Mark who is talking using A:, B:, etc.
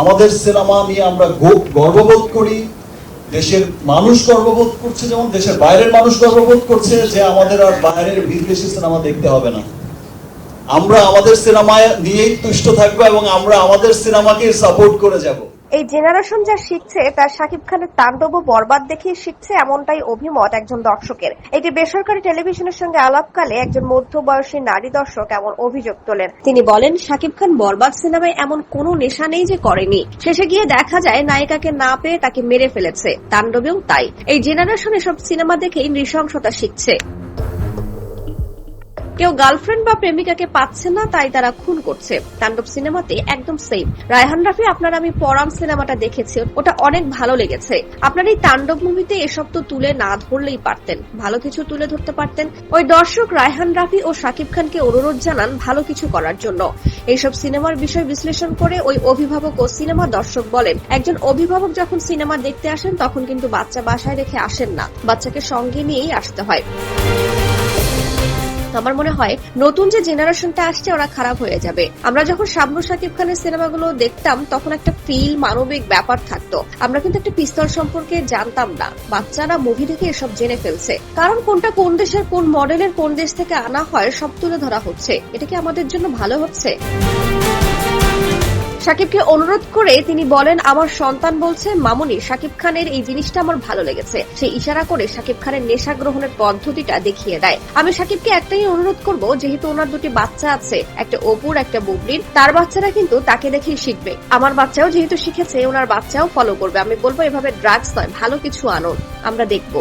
A: আমাদের সিনেমা নিয়ে আমরা গর্ববোধ করি। দেশের মানুষ গর্ববোধ করছে, যেমন দেশের বাইরের মানুষ গর্ববোধ করছে যে আমাদের আর বাইরের বিদেশি সিনেমা দেখতে হবে না। আমরা আমাদের সিনেমায় নিয়েই তুষ্ট থাকব এবং আমরা আমাদের সিনেমাকে সাপোর্ট করে যাব।
B: এই জেনারেশন যা শিখছে, তার শাকিব খানের তাণ্ডব ও বরবাদ দেখে শিখছে এমনটাই অভিমত একজন দর্শকের। একটি বেসরকারি টেলিভিশনের সঙ্গে আলাপকালে একজন মধ্যবয়সী নারী দর্শক এমন অভিযোগ তোলেন। তিনি বলেন, শাকিব খান বরবাদ সিনেমায় এমন কোনো নেশা নেই যে করেনি। শেষে গিয়ে দেখা যায়, নায়িকাকে না পেয়ে তাকে মেরে ফেলেছে। তাণ্ডবেও তাই। এই জেনারেশন এসব সিনেমা দেখেই নৃশংসতা শিখছে। কেউ গার্লফ্রেন্ড বা প্রেমিকাকে পাচ্ছে না, তাই তারা খুন করছে। তাণ্ডব সিনেমাতে একদম সেম রায়হান রাফি, আপনার আমি পরাম সিনেমাটা দেখেছি, ওটা অনেক ভালো লেগেছে। আপনার এই তাণ্ডব মুভিতে এসব তো তুলে না ধরলেই পারতেন। ভালো কিছু তুলে ধরতে পারতেন। ওই দর্শক রায়হান রাফি ও শাকিব খানকে অনুরোধ জানান ভালো কিছু করার জন্য। এইসব সিনেমার বিষয় বিশ্লেষণ করে ওই অভিভাবক ও সিনেমা দর্শক বলেন, একজন অভিভাবক যখন সিনেমা দেখতে আসেন, তখন কিন্তু বাচ্চা বাসায় রেখে আসেন না। বাচ্চাকে সঙ্গে নিয়েই আসতে হয়। আমার মনে হয় নতুন যে জেনারেশনটা আসছে, ওরা খারাপ হয়ে যাবে। আমরা যখন শাবনু সাকিব খানের সিনেমাগুলো দেখতাম, তখন একটা ফিল মানবিক ব্যাপার থাকতো। আমরা কিন্তু একটা পিস্তল সম্পর্কে জানতাম না। বাচ্চারা মুভি দেখে এসব জেনে ফেলছে। কারণ কোনটা কোন দেশের কোন মডেলের কোন দেশ থেকে আনা হয়, সব তুলে ধরা হচ্ছে। এটা কি আমাদের জন্য ভালো হচ্ছে? সাকিবকে অনুরোধ করে তিনি বলেন, আমার সন্তান বলছে, মামুনি, সাকিব খানের এই জিনিসটা আমার ভালো লেগেছে। সে ইশারা করে সাকিব খানের নেশা গ্রহণের পদ্ধতিটা দেখিয়ে দেয়। আমি সাকিবকে একটাই অনুরোধ করব, যেহেতু ওনার দুটি বাচ্চা আছে, একটা অপুর, একটা বুবলির, তার বাচ্চারা কিন্তু তাকে দেখেই শিখবে। আমার বাচ্চাও যেহেতু শিখেছে, ওনার বাচ্চাও ফলো করবে। আমি বলব, এভাবে ড্রাগস নয়, ভালো কিছু আনো আমরা দেখব।